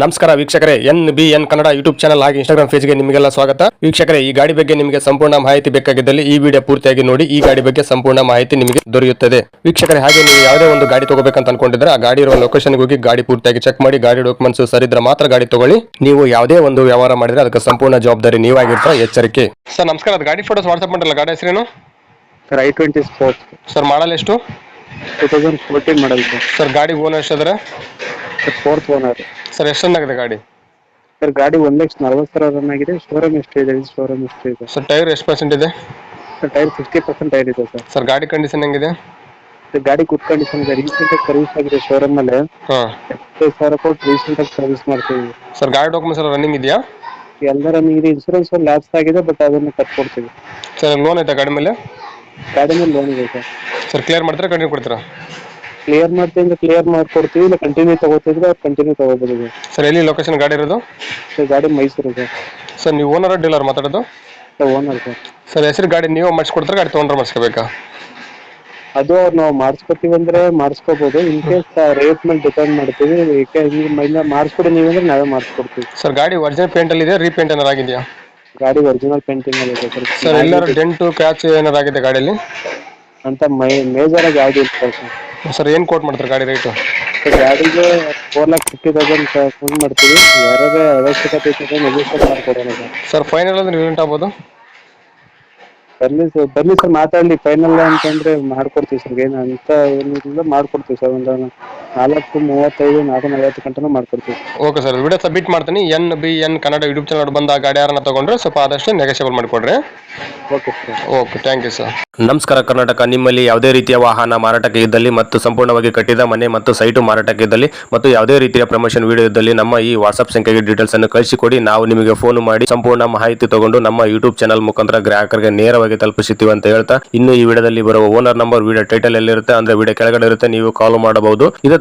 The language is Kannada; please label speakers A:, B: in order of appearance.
A: ನಮಸ್ಕಾರ ವೀಕ್ಷಕರೇ N B N Kannada YouTube channel ಹಾಗೆ ಇನ್ಸ್ಟಾಗ್ರಾಮ್ ಪೇಜ್ಗೆ ನಿಮಗೆಲ್ಲ ಸ್ವಾಗತ. ವೀಕ್ಷಕರೇ ಈ ಗಾಡಿ ಬಗ್ಗೆ ನಿಮಗೆ ಸಂಪೂರ್ಣ ಮಾಹಿತಿ ಬೇಕಾಗಿದ್ದಲ್ಲಿ ಈ ವಿಡಿಯೋ ಪೂರ್ತಿಯಾಗಿ ನೋಡಿ ಈ ಗಾಡಿ ಬಗ್ಗೆ ಸಂಪೂರ್ಣ ಮಾಹಿತಿ ನಿಮಗೆ ದೊರೆಯುತ್ತದೆ. ವೀಕ್ಷಕರೇ ಹಾಗೆ ನೀವು ಯಾವುದೇ ಒಂದು ಗಾಡಿ ತಗೋಬೇಕಂತ ಅನ್ಕೊಂಡಿದ್ರೆ ಆ ಗಾಡಿ ಇರುವ ಲೊಕೇಶನ್ಗೆ ಹೋಗಿ ಗಾಡಿ ಪೂರ್ತಿಯಾಗಿ ಚೆಕ್ ಮಾಡಿ ಗಾಡಿ ಡಾಕ್ಯುಮೆಂಟ್ಸ್ ಸರಿದ್ರೆ ಮಾತ್ರ ಗಾಡಿ ತಗೊಳ್ಳಿ. ನೀವು ಯಾವುದೇ ಒಂದು ವ್ಯವಹಾರ ಮಾಡಿದ್ರೆ ಅದಕ್ಕೆ ಸಂಪೂರ್ಣ ಜವಾಬ್ದಾರಿ ನೀವಾಗಿರ್ತಾ ಎಚ್ಚರಿಕೆ. ಸರ್ ನಮಸ್ಕಾರ ಅದು ಗಾಡಿ ಫೋಟೋಸ್ ವಾಟ್ಸ್ಆಪ್ ಮಾಡಿರಲ್ಲ ಗಾಡಿ ಹೆಸರೇನು?
B: Sir I twenty sports
A: sir model ಎಷ್ಟು?
B: Two thousand fourteen model sir
A: sir ಗಾಡಿ ಓನರ್ ಎಷ್ಟಿದ್ರೆ
B: ಸರ್ ಫೋರ್ತ್ ಓನರ್
A: ಸರ್ ಎಷ್ಟೊಂದಾಗಿದೆ ಗಾಡಿ?
B: ಸರ್ ಗಾಡಿ ಒಂದ್ ಲಕ್ಷ ನಲ್ವತ್ತು ಸಾವಿರ ರನ್ ಆಗಿದೆ. ಶೋರೂಮ್ ಎಷ್ಟು ಇದೆ? ಶೋರೂಮ್ ಎಷ್ಟು ಇದೆ?
A: ಸರ್ ಟೈರ್ ಎಷ್ಟು ಪರ್ಸೆಂಟ್ ಇದೆ?
B: Sir tyre fifty percent tyre ಇದೆ ಸರ್.
A: ಸರ್ ಗಾಡಿ ಕಂಡೀಷನ್ ಹೆಂಗಿದೆ?
B: ಸರ್ ಗಾಡಿ ಗುಡ್ ಕಂಡೀಷನ್ ಇದೆ. ರೀಸೆಂಟಾಗಿ ಸರ್ವಿಸ್ ಆಗಿದೆ ಶೋರೂಮ್ ಅಲ್ಲಿ.
A: ಹಾಂ.
B: ಸಾವಿರ ಕೊಟ್ಟು ರೀಸೆಂಟಾಗಿ ಸರ್ವಿಸ್ ಮಾಡ್ತೀವಿ.
A: ಸರ್ ಗಾಡಿ ಡಾಕ್ಯುಮೆಂಟ್ಸ್ ಎಲ್ಲ ರನ್ನಿಂಗ್ ಇದೆಯಾ?
B: ಎಲ್ಲ ರನ್ನಿಂಗ್ ಇದೆ. ಇನ್ಸೂರೆನ್ಸ್ ಲ್ಯಾಪ್ಸ್ ಆಗಿದೆ ಬಟ್ ಅದನ್ನು ಕಟ್ಕೊಡ್ತೀವಿ.
A: ಸರ್ ಲೋನ್ ಐತೆ ಗಾಡಿ ಮೇಲೆ?
B: ಗಾಡಿ ಮೇಲೆ ಲೋನ್ ಇದೆ ಸರ್.
A: ಸರ್ ಕ್ಲಿಯರ್ ಮಾಡ್ತೀರಾ ಕಂಟಿನ್ಯೂ ಕೊಡ್ತೀರಾ?
B: ಕ್ಲಿಯರ್ ಮಾಡ್ತೀವಿ ಅಂದ್ರೆ ಕ್ಲಿಯರ್ ಮಾಡ್ಕೊಡ್ತೀವಿ ಇಲ್ಲ ಕಂಟಿನ್ಯೂ ತಗೋತಿದ್ರೆ ಅವ್ರು ಕಂಟಿನ್ಯೂ ತಗೋಬೋದು.
A: ಸರ್ ಎಲ್ಲಿ ಲೊಕೇಶನ್ ಗಾಡಿ ಇರೋದು?
B: ಸರ್ ಗಾಡಿ ಮೈಸೂರು ಸರ್
A: ಸರ್ ನೀವು ಓನರ್ ಡೀಲರ್ ಮಾತಾಡೋದು?
B: ಸರ್ ಓನರ್ ಸರ್
A: ಸರ್ ಹೆಸರು ಗಾಡಿ ನೀವು ಮಾಡಿಸ್ಕೊಡ್ತಾರೆ ಗಾಡಿ ತೊಗೊಂಡ್ರೆ ಮಾಡಿಸ್ಕೋಬೇಕಾ?
B: ಅದು ನಾವು ಮಾಡಿಸ್ಕೊತೀವಿ ಅಂದ್ರೆ ಮಾಡಿಸ್ಕೋಬಹುದು ಇನ್ ಕೇಸ್ ರೇಟ್ ಮೇಲೆ ಡಿಪೆಂಡ್ ಮಾಡ್ತೀವಿ. ಮಾಡಿಸ್ಕೊಡಿ ನೀವಂದ್ರೆ ನಾವೇ ಮಾಡಿಸ್ಕೊಡ್ತೀವಿ.
A: ಸರ್ ಗಾಡಿ ಒರಿಜಿನಲ್ ಪೇಂಟಲ್ಲಿ ಇದೆ ರೀಪೇಂಟ್ ಏನಾರು ಆಗಿದೆಯಾ?
B: ಗಾಡಿ ಒರಿಜಿನಲ್ ಪೇಂಟಿಂಗ್ ಅಲ್ಲಿ ಇದೆ
A: ಸರ್
B: ಸರ್
A: ಎಲ್ಲರೂ ಡೆಂಟು ಕ್ಯಾಚ್ ಏನಾರು ಆಗಿದೆ ಗಾಡಿಯಲ್ಲಿ?
B: ಅಂತ ಮೈ ಮೇಜರ್ ಆಗಿ ಯಾವ್ದು ಇಲ್ಲ ಸರ್
A: ಸರ್ ಏನು ಕೋಟ್ ಮಾಡ್ತಾರೆ ಗಾಡಿ ರೇಟು
B: ಗಾಡಿಗೆ four lakh fifty thousand phone ಮಾಡ್ತೀವಿ. ಯಾರಾದ್ರೆ ಅವಶ್ಯಕತೆ ಇತ್ತು ನೆಗೋಷಿಯೇಟ್ ಮಾಡ್ಕೊಡೋಣ ಸರ್.
A: ಸರ್ ಫೈನಲ್ ಅಂದ್ರೆ ರಿಲೆಂಟ್ ಆಗ್ಬೋದು?
B: ಬನ್ನಿ ಸರ್ ಬರ್ಲಿ ಸರ್ ಮಾತಾಡಲಿ ಫೈನಲ್ ಅಂತಂದ್ರೆ ಮಾಡ್ಕೊಡ್ತೀವಿ ಸರ್ ಏನು ಅಂತ ಏನಿಲ್ಲ ಮಾಡ್ಕೊಡ್ತೀವಿ ಸರ್ ಒಂದು ನಾಲ್ಕು ಮೂವತ್ತೈದು ನಾಲ್ಕು ನಲವತ್ತು ಗಂಟೆನೂ ಮಾಡ್ಕೊಡ್ತೀವಿ.
A: ಓಕೆ ಸರ್ ವಿಡಿಯೋ ಸಬ್ಮಿಟ್ ಮಾಡ್ತೀನಿ. N B N Kannada YouTube channel ಬಂದ ಗಾಡಿಯಾರನ್ನ ಗಾಡಿ ಯಾರನ್ನ ತಗೊಂಡ್ರೆ ಸ್ವಲ್ಪ ಆದಷ್ಟು ನೆಗೆಷಿಯಬಲ್ ಮಾಡಿಕೊಡ್ರಿ.
B: Okay sir
A: okay thank you sir ನಮಸ್ಕಾರ ಕರ್ನಾಟಕ. ನಿಮ್ಮಲ್ಲಿ ಯಾವುದೇ ರೀತಿಯ ವಾಹನ ಮಾರಾಟಕ್ಕೆ ಇದ್ದಲ್ಲಿ ಮತ್ತು ಸಂಪೂರ್ಣವಾಗಿ ಕಟ್ಟಿದ ಮನೆ ಮತ್ತು ಸೈಟು ಮಾರಾಟಕ್ಕೆ ಇದ್ದಲ್ಲಿ ಮತ್ತು ಯಾವುದೇ ರೀತಿಯ ಪ್ರಮೋಷನ್ ವಿಡಿಯೋ ಇದ್ದಲ್ಲಿ ನಮ್ಮ ಈ ವಾಟ್ಸ್ಆಪ್ ಸಂಖ್ಯೆಗೆ ಡೀಟೇಲ್ಸ್ ಅನ್ನು ಕಳಿಸಿಕೊಡಿ. ನಾವು ನಿಮಗೆ ಫೋನ್ ಮಾಡಿ ಸಂಪೂರ್ಣ ಮಾಹಿತಿ ತಗೊಂಡು ನಮ್ಮ ಯೂಟ್ಯೂಬ್ ಚಾನಲ್ ಮುಖಾಂತರ ಗ್ರಾಹಕರಿಗೆ ನೇರವಾಗಿ ತಲುಪಿಸುತ್ತೀವಿ ಅಂತ ಹೇಳ್ತಾ ಇನ್ನು ಈ ವಿಡಿಯೋದಲ್ಲಿ ಬರುವ ಓನರ್ ನಂಬರ್ ವಿಡಿಯೋ ಟೈಟಲ್ ಎಲ್ಲಿರುತ್ತೆ ಅಂದ್ರೆ ವಿಡಿಯೋ ಕೆಳಗಡೆ ಇರುತ್ತೆ ನೀವು ಕಾಲ್ ಮಾಡಬಹುದು. ಇದೇ